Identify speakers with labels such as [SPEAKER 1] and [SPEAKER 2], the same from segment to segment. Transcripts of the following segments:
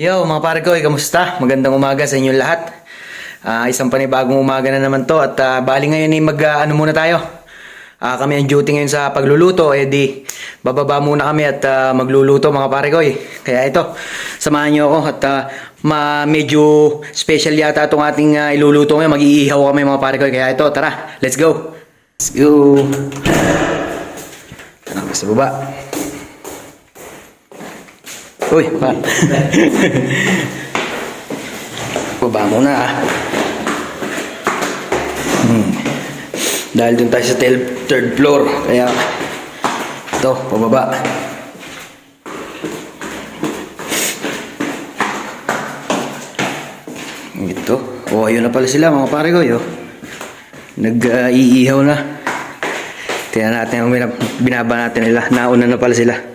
[SPEAKER 1] Yo, mga pare ko, eh, kamusta? Magandang umaga sa inyong lahat. Ah, isang panibagong umaga na naman to at ah, bali ngayon ay mag ah, ano muna tayo. Ah, kami ang duty ngayon sa pagluluto, eh di bababa muna kami at ah, magluluto mga pare ko. eh. Kaya ito, samahan niyo ako at ah, ma medyo special yata itong ating ah, iluluto ngayon. Mag-iihaw kami mga pare ko. eh. Kaya ito, tara, let's go. Let's go. Tara, sa baba. Uy, pa. Baba muna ah. Hmm. Dahil dun tayo sa third floor, kaya ito, pababa. Ito. Oh, ayun na pala sila mga pare ko, yo. Nag-iihaw na. Tingnan natin ang binab- binaba natin nila. Nauna na pala sila.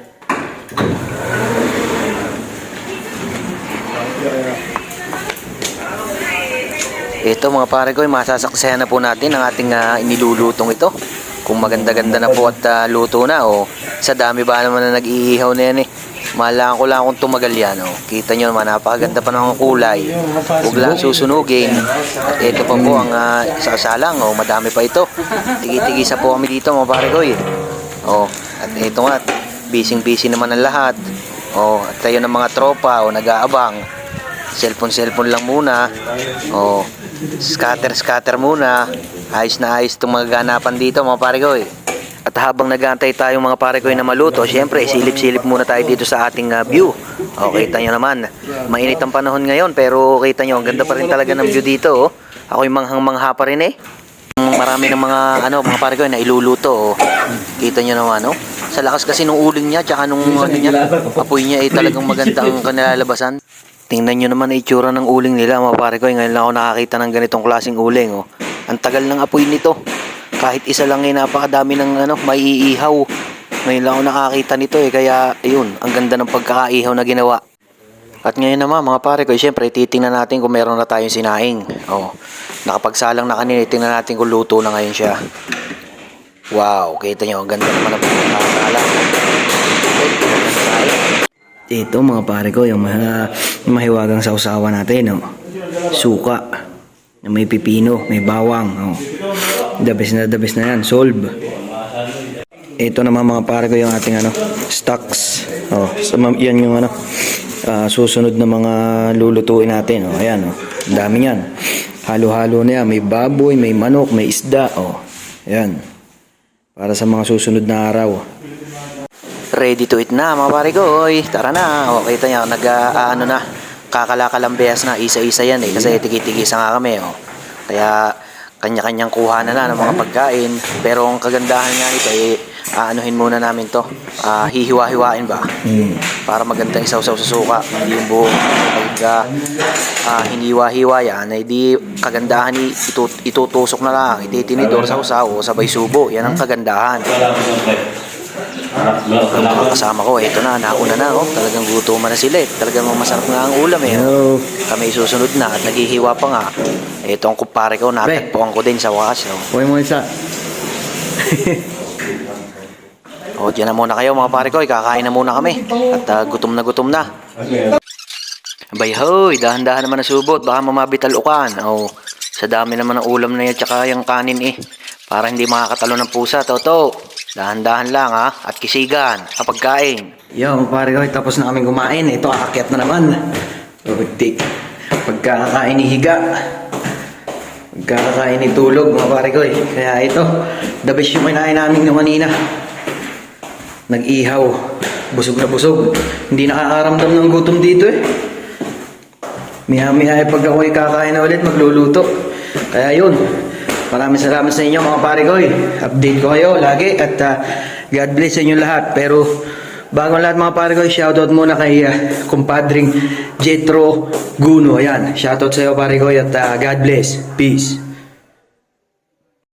[SPEAKER 1] Ito mga pare ko, masasaksihan na po natin ang ating ah, inilulutong ito. Kung maganda-ganda na po at ah, luto na o sa dami ba naman na nag-iihaw na yan eh. Mahalaan ko lang kung tumagal yan. Oh. Kita nyo naman, napakaganda pa ng kulay. Huwag lang susunugin. At ito pa po ang uh, sasalang. Oh, madami pa ito. Tigi-tigisa po kami dito mga pare ko eh. Oh, at ito nga, busy-busy naman ang lahat. Oh, at tayo ng mga tropa o nag-aabang cellphone-cellphone lang muna. Oh, scatter-scatter muna. Ayos na ayos itong mga ganapan dito mga pare ko eh. At habang nagantay tayong mga pare ko na maluto, syempre silip-silip muna tayo dito sa ating ah, view. O, kita nyo naman. Mainit ang panahon ngayon pero kita nyo, ang ganda pa rin talaga ng view dito. Oh. Ako'y manghang-mangha pa rin eh. Marami ng mga ano mga pare ko na iluluto. Oh. Kita nyo naman, no? Sa lakas kasi nung uling niya, tsaka nung ano niya, apoy niya ay talagang maganda ang kanilalabasan. Tingnan nyo naman ang itsura ng uling nila mga pare ko. Ngayon lang ako nakakita ng ganitong klaseng uling. Oh. Ang tagal ng apoy nito. Kahit isa lang ay napakadami ng ano, maiihaw. Ngayon lang ako nakakita nito eh. Kaya ayun, ang ganda ng pagkakaihaw na ginawa. At ngayon naman mga pare ko, siyempre titingnan natin kung meron na tayong sinaing. Oh, nakapagsalang na kanina, tingnan natin kung luto na ngayon siya. Wow, kita nyo, ang ganda naman ang pagkakala. Ito mga pare ko, yung mga mahiwagang sausawa natin, no? Suka, na may pipino, may bawang, oh. The best na the best na yan, solve. Ito naman mga pare ko yung ating ano, stocks. Oh, so, yan yung ano, ah, susunod na mga lulutuin natin. Oh, ayan, oh. Dami yan. Halo-halo na yan. May baboy, may manok, may isda. Oh, ayan. Para sa mga susunod na araw. Ready to eat na mga pare ko. Oy, tara na. O, kita nyo, nag, ah, ano na, kakalakalambehas na. Isa-isa yan eh. Kasi tigi-tigisa nga kami. Oh. Kaya, kanya-kanyang kuha na na ng mga pagkain. Pero ang kagandahan nga nito eh, aanuhin muna namin to. Ah, hihiwa-hiwain ba? Para magandang isaw-saw sa suka. Hindi yung buong pag ah, hiniwa-hiwa yan, ay di kagandahan ni itut- itutusok na lang. Ititinidor sa usaw o sabay subo. Yan ang kagandahan. Mga kasama ko, ito na, nauna na, oh. Talagang gutuman na sila, eh. Talagang masarap nga ang ulam, eh.
[SPEAKER 2] Hello.
[SPEAKER 1] Kami susunod na at naghihiwa pa nga. Ito ang kumpare ko, natagpuan ko din sa wakas, no.
[SPEAKER 2] Huwag mo isa.
[SPEAKER 1] O, dyan na muna kayo, mga pare ko. Kakain na muna kami. At ah, gutom na gutom na. Abay, hoy, dahan-dahan naman na subot. Baka mamabit alukan. O, sa dami naman ng ulam na yan, tsaka yung kanin, eh. Para hindi makakatalo ng pusa, Toto. Dahan-dahan lang, ha. At kisigan, kapag kain. Yo, pare ko, tapos na kaming kumain. Ito, aakyat na naman. Pagtik. Pagkakain ni higa. Pagkakain ni tulog, mga pare ko, eh. Kaya ito, the best yung kinain namin ng kanina. Nag-ihaw. Busog na busog. Hindi nakakaramdam ng gutom dito eh. Miha-miha eh pag ako'y kakain na ulit, magluluto. Kaya yun. Maraming salamat sa inyo mga pare ko. Update ko kayo lagi at ah, God bless sa inyo lahat. Pero bago lahat mga pare ko, shoutout muna kay uh, kumpadring Jetro Guno. Ayan, shoutout sa iyo pare ko at ah, God bless. Peace.